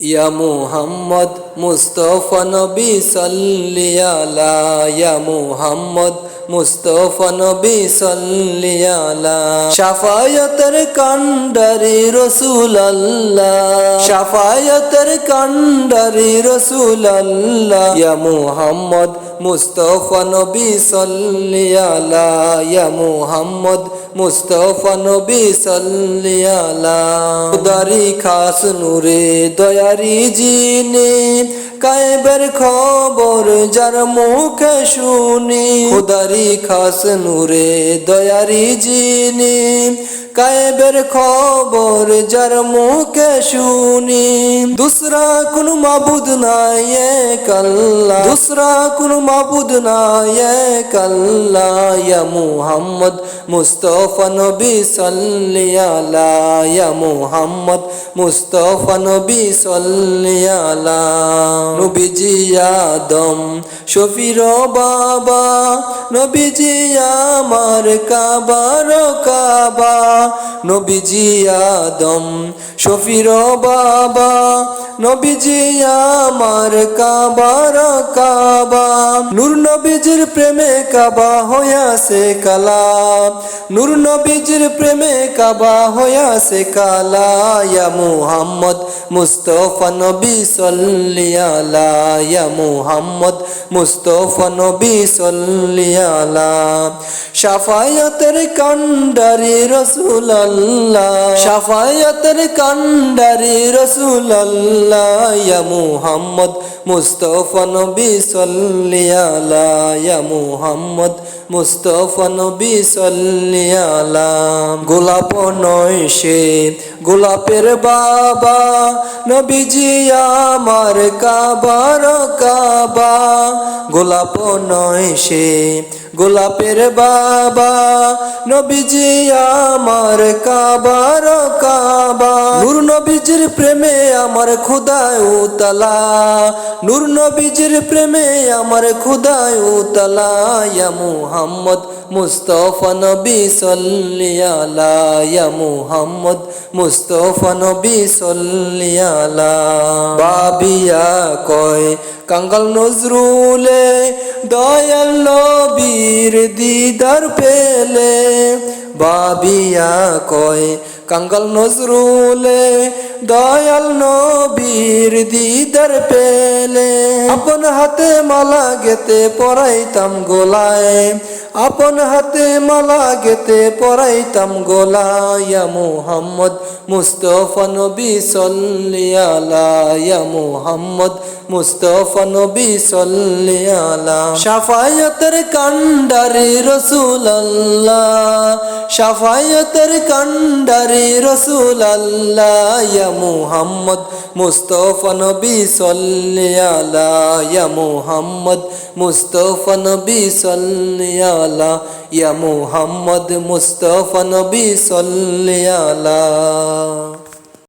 ইয়া মুহাম্মদ মুস্তফা নবী সাল্লি আলা, ইয়া মুহাম্মদ মুস্তফা নবী সাল্লি আলা। শাফায়াতের কান্ডারি রসুল আল্লাহ শাফায়াতের কান্ডারি রসুল আল্লাহ ইয়া মুহাম্মদ মুস্তফা নবী সাল্লি আলা, ইয়া মুহাম্মদ মুস্তফা নবী সাল্লি আলা। উদারি খাস নূরে দয়ারি জিনে। কায়েবের খবর যার মুখে শুনি। খুদারি খাস নূরে দয়ারি জিনি। কায়েবের খবর যার মুখে শুনি। দুসরা কোন মাবুদ নাই কাল্লা দুসরা কোন মাবুদ নাই কাল্লা ইয়া মুহাম্মদ মুস্তফা নবী সাল্লি আলা। ইয়া মুহাম্মদ মুস্তফা নবী সাল্লি আলা। নবীজি আদম, শফির বাবা। নবীজি আমার কাবার কাবা। নবীজি আদম, শফির বাবা, নবীজি আমার কাবার কাবা। নূর নবীজির প্রেমে কাবা হইয়াছে কালা। নূর নবীজির প্রেমে কাবা হইয়াছে কালা। ইয়া মুহাম্মদ মুস্তফা নবী সাল্লি আলা। ইয়া মুহাম্মদ মুস্তফা নবী সাল্লি আলা। শাফায়াতের কান্ডারি রসুল আল্লাহ শাফায়াতের কান্ডারি রসুল আল্লাহ ইয়া মুহাম্মদ মুস্তফা নবী মুহাম্মদ মুস্তফা নবী সাল্লি আলা গোলাপ নয় সে গোলাপের বাবা, নবীজি আমার কাবার কাবা, গোলাপ নয় সে গোলাপের বাবা, নবীজি আমার কাবার কাবা নবীজির প্রেমে আমার খুদায় উতলা। নূর নবীজির প্রেমে আমার খুদায় উতলা। ইয়া মুহাম্মদ মুস্তফা নবী সাল্লি আলা। ইয়া মুহাম্মদ মুস্তফা নবী সাল্লি আলা। বাবিয়া কয়, কাঙ্গাল নজরুলে দয়াল নবীর দিদার পেলে। বাবিয়া কয় কাঙ্গাল নজরুলে দয়াল নবীর দিদার পেলে। আপন হাতে মালা গেতে পরাইতাম গোলায়। আপন হাতে মালা গেতে পরাইতাম গোলায়া। মুহাম্মদ মুস্তফা নবী সাল্লি আলা। ইয়া মুহাম্মদ মুস্তফা নবী সাল্লি আলা। শাফায়াতের কান্ডারি রসুল আল্লাহ শাফায়াতের কান্ডারি রসুল আল্লাহ মুহাম্মদ মুস্তফা নবী সল্লিয়ালা ইয়া মুহাম্মদ মুস্তফা নবী সল্লিয়ালা ইয়া মুহাম্মদ মুস্তফা নবী সাল্লি আলা।